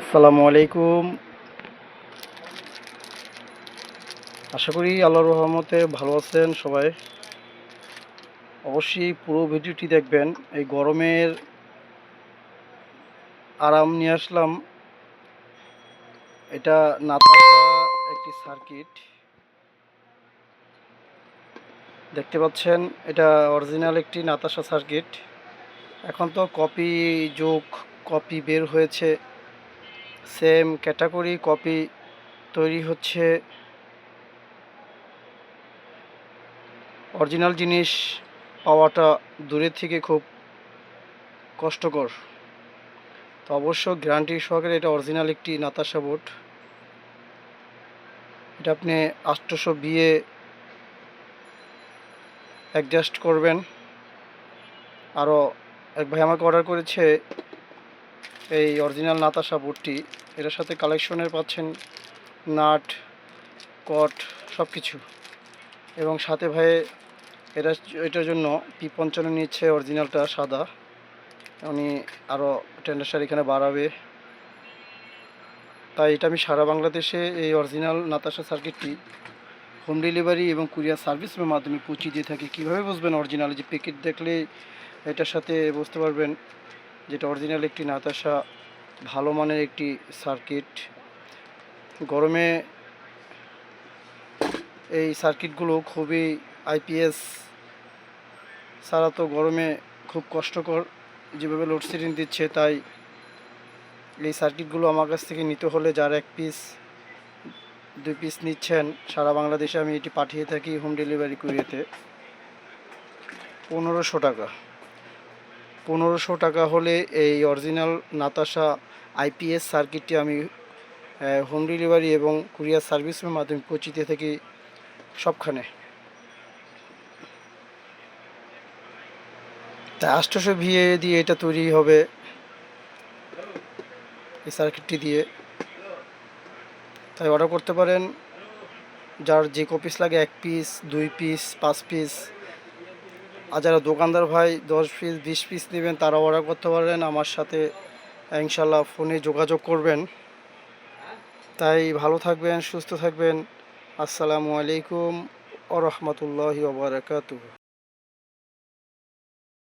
আসসালামু আলাইকুম। আশা করি আল্লাহর রহমতে ভালো আছেন সবাই। অবশ্যই পুরো ভিডিওটি দেখবেন। এই গরমের আরাম নিয়ে আসলাম। এটা নাতাশা একটি সার্কিট। দেখতে পাচ্ছেন, এটা অরিজিনাল একটি নাতাশা সার্কিট। এখন তো কপি যুগ, কপি বের হয়েছে। সেম ক্যাটাগরি কপি তৈরি হচ্ছে। অরিজিনাল জিনিস পাওয়াটা দূরের থেকে খুব কষ্টকর। তো অবশ্য গ্যারান্টি সহকারে এটা অরিজিনাল একটি নাতাশা বোর্ড এটা আপনি আটশোশো বিয়ে অ্যাডজাস্ট করবেন। আরও এক ভাই আমাকে অর্ডার করেছে এই অরিজিনাল নাতাশা বোর্ডটি এটার সাথে কালেকশনের পাচ্ছেন নাট, কট সব কিছু এবং সাথে ভাই এটা এটার জন্য পি পঞ্চান্ন নিচ্ছে অরিজিনালটা সাদা। উনি আরও টেন্ডারসার এখানে বাড়াবে। তাই এটা আমি সারা বাংলাদেশে এই অরিজিনাল নাতাশা সার্কিটটি হোম ডেলিভারি এবং কুরিয়ার সার্ভিসের মাধ্যমে পৌঁছে দিয়ে থাকি। কীভাবে বুঝবেন অরিজিনাল? যে প্যাকেট দেখলে এটার সাথে বুঝতে পারবেন। যেটা অরিজিনাল একটি নাতাশা, ভালো মানের একটি সার্কিট। গরমে এই সার্কিটগুলো খুবই আইপিএস সারা তো গরমে খুব কষ্টকর। যেভাবে লোডশেডিং দিচ্ছে, তাই এই সার্কিটগুলো আমার কাছ থেকে নিতে হলে যার এক পিস, দুই পিস নিচ্ছেন। সারা বাংলাদেশে আমি এটি পাঠিয়ে থাকি হোম ডেলিভারি কুরিয়াতে। পনেরোশো টাকা। পনেরোশো টাকা হলে এই অরিজিনাল নাতাশা আইপিএস সার্কিটটি আমি হোম ডেলিভারি এবং কুরিয়ার সার্ভিসের মাধ্যমে পৌঁছিতে থাকি সবখানে। তা আষ্টশো ভিএ দিয়ে এটা তৈরি হবে এই সার্কিটটি দিয়ে। তাই অর্ডার করতে পারেন। যার যে কপিস লাগে এক পিস দুই পিস পাঁচ পিস আর যারা দোকানদার ভাই, দশ পিস, বিশ পিস নেবেন তারা অর্ডার করতে পারেন আমার সাথে ইনশাল্লাহ ফোনে যোগাযোগ করবেন। তাই ভালো থাকবেন, সুস্থ থাকবেন। আসসালামু আলাইকুম ও রহমতুল্লাহি